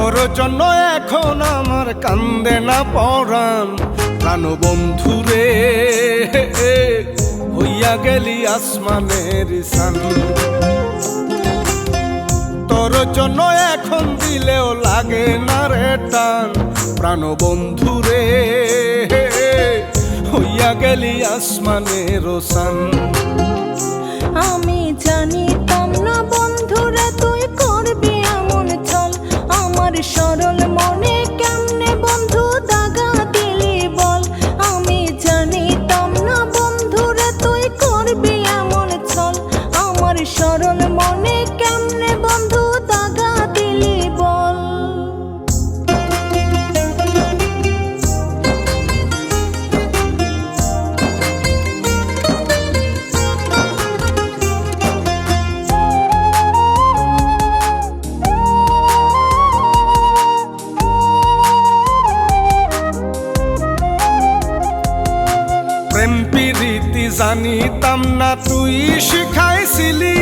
তোর জন্য এখন আমার কান্দে না পরাণ। প্রাণ বন্ধু রে, হইয়া গেলি আসমানের তোর জন্য এখন দিলেও লাগে না রে টান। প্রাণ বন্ধু রে, হইয়া গেলি আসমানের আমি জানিতাম প্রীতি জানিতাম না তুই শিখাইছিলি।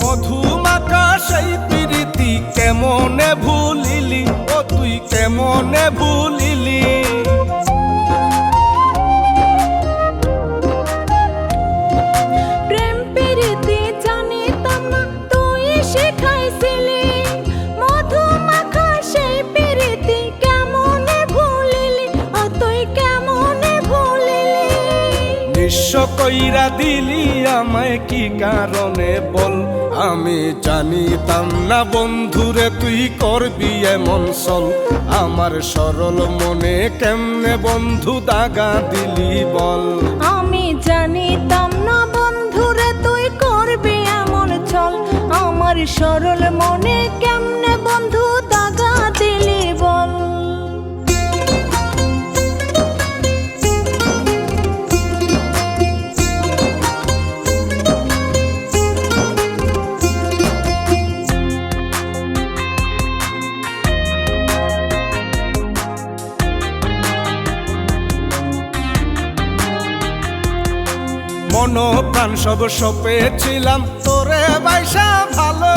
মধুমাকা সেই প্রীতি কেমনে ভুলিলি? ও তুই কেমনে ভুলিলি? কইরা দিলি আমায় কি কারণে বল? আমি জানিতাম না বন্ধুরে, তুই করবি এমন সল আমার সরল মনে কেমনে বন্ধু দাগা দিলি বল? আমি জানিতাম না বন্ধুরে, তুই করবি এমন চল। আমার সরল মনে কেমনে বন্ধু মন প্রাণ সব সপেছিলাম। তোরে বাইসা ভালো,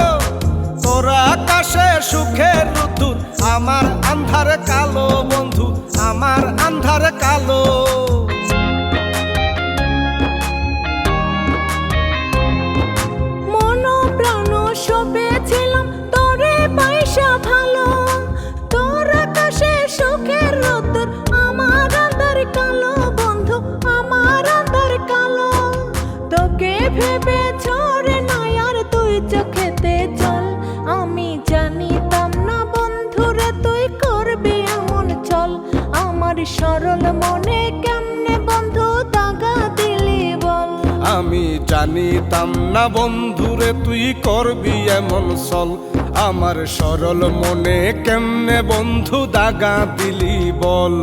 তোরা আকাশে সুখের ঋতু। আমার আন্ধার কালো বন্ধু, আমার আন্ধার কালো। ঝরে নাই আর তুই চল আমি জানিতাম না বন্ধুরে, তুই করবি এমন চল। আমার সরল মনে কেমনে বন্ধু দাগা দিলি বল? আমি জানিতাম না বন্ধুরে, তুই করবি এমন সল আমার সরল মনে কেমনে বন্ধু দাগা দিলি বল?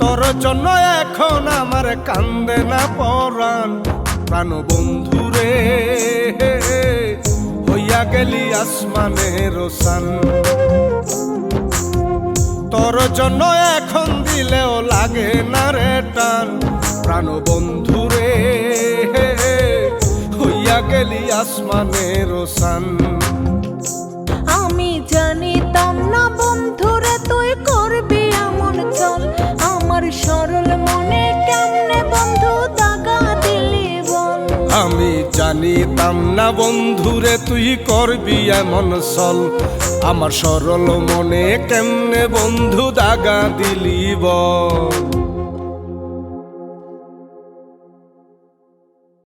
তোর জন্য এখন আমার কান্দে না পরাণ। প্রাণ বন্ধুরে, হইয়া গেলি আসমানের সান তোর জন্য এখন দিলেও লাগে না রে টান। প্রাণ বন্ধুরে, হইয়া গেলি আসমানের সান আমি জানিতাম আমি জানিতাম না বন্ধুরে, তুই করবি এমন সল। আমার সরল মনে কেমনে বন্ধু দাগা দিলি বল?